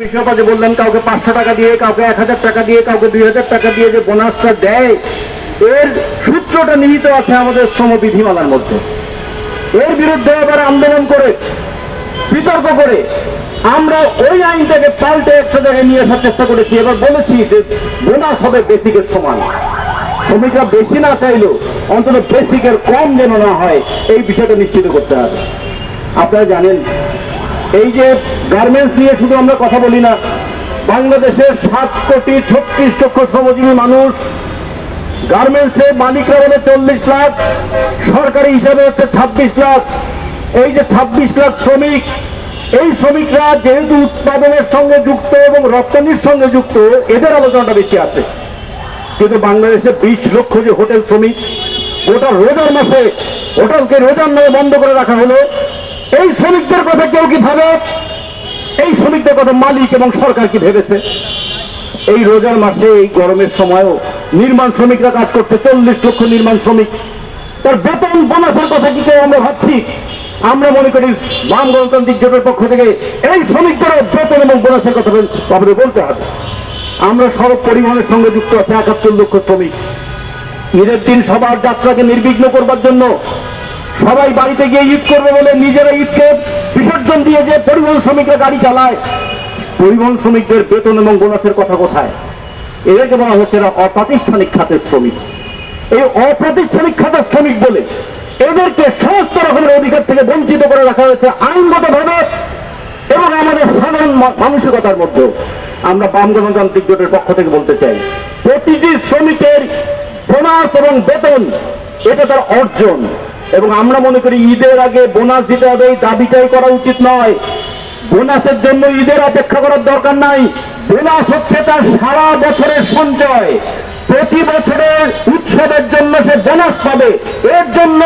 কৃষকরা বললেন, কাউকে পাঁচশো টাকা দিয়ে, কাউকে এক হাজার টাকা দিয়ে, কাউকে দুই হাজার টাকা দিয়ে যে বোনাসটা দেয়, এর সূত্রটা নিহিত আছে আমাদের শ্রম বিধিমালার মধ্যে। এর বিরুদ্ধে এবার আন্দোলন করে, বিতর্ক করে, আমরা ওই আইনটাকে পাল্টে একটা জায়গায় নিয়ে আসার চেষ্টা করেছি। এবার বলেছি যে বোনাস হবে বেসিকের সমান। শ্রমিকরা বেশি না চাইলেও অন্তত বেসিকের কম যেন না হয়, এই বিষয়টা নিশ্চিত করতে হবে। আপনারা জানেন এই যে গার্মেন্টস নিয়ে শুধু আমরা কথা বলি না, বাংলাদেশের সাত কোটি ছত্রিশ লক্ষ শ্রমজীবী মানুষ গার্মেন্টসে মালিকরা বলে চল্লিশ লাখ, সরকারি হিসাবে হচ্ছে ছাব্বিশ লাখ। এই যে ছাব্বিশ লাখ শ্রমিক, এই শ্রমিকরা যেহেতু উৎপাদনের সঙ্গে যুক্ত এবং রপ্তানির সঙ্গে যুক্ত, এদের আলোচনাটা বেশি আছে। কিন্তু বাংলাদেশে বিশ লক্ষ যে হোটেল শ্রমিক, ওটা রোজার মাসে, হোটেলকে রোজার নামে বন্ধ করে রাখা হলো। এই শ্রমিকদের কথা কেউ কি ভাবে? এই শ্রমিকদের কথা মালিক এবং সরকার কি ভেবেছে? এই রোজার মাসে, এই গরমের সময়ও নির্মাণ শ্রমিকরা কাজ করছে, চল্লিশ লক্ষ নির্মাণ শ্রমিক। তার বেতন বোনাসের কথা কি কেউ আমরা ভাবছি? আমরা মনে করি বাম গণতান্ত্রিক জোটের পক্ষ থেকে এই শ্রমিকদেরও বেতন এবং বোনাসের কথা আমাদের বলতে হবে। আমরা সড়ক পরিবহনের সঙ্গে যুক্ত আছে একাত্তর লক্ষ শ্রমিক। ঈদের দিন সবার যাত্রাকে নির্বিঘ্ন করবার জন্য সবাই বাড়িতে গিয়ে ঈদ করবে বলে নিজেরা ঈদকে বিসর্জন দিয়ে যে পরিবহন শ্রমিকরা গাড়ি চালায়। পরিবহন শ্রমিকদের বেতন এবং বোনাসের কথা কোথায়? এদেরকে বলা হচ্ছে এরা অপ্রাতিষ্ঠানিক খাতের শ্রমিক। এই অপ্রাতিষ্ঠানিক খাতের শ্রমিক বলে এদেরকে সমস্ত রকমের অধিকার থেকে বঞ্চিত করে রাখা হয়েছে আইনগত ভাবে এবং আমাদের সাধারণ মানসিকতার মধ্যে আমরা বাম গণতান্ত্রিক জোটের পক্ষ থেকে বলতে চাই, প্রতিটি শ্রমিকের বোনাস এবং বেতন, এটা তার অর্জন। এবং আমরা মনে করি ঈদের আগে বোনাস দিতে হবে, এই দাবিটাই করা উচিত নয়। বোনাসের জন্য ঈদের অপেক্ষা করার দরকার নাই। বোনাস হচ্ছে তার সারা বছরের সঞ্চয়। প্রতি বছরের উৎসবের জন্য সে বোনাস পাবে। এর জন্য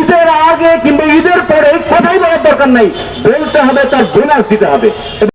ঈদের আগে কিংবা ঈদের পরে কথাই বলার দরকার নাই। বলতে হবে, তার বোনাস দিতে হবে।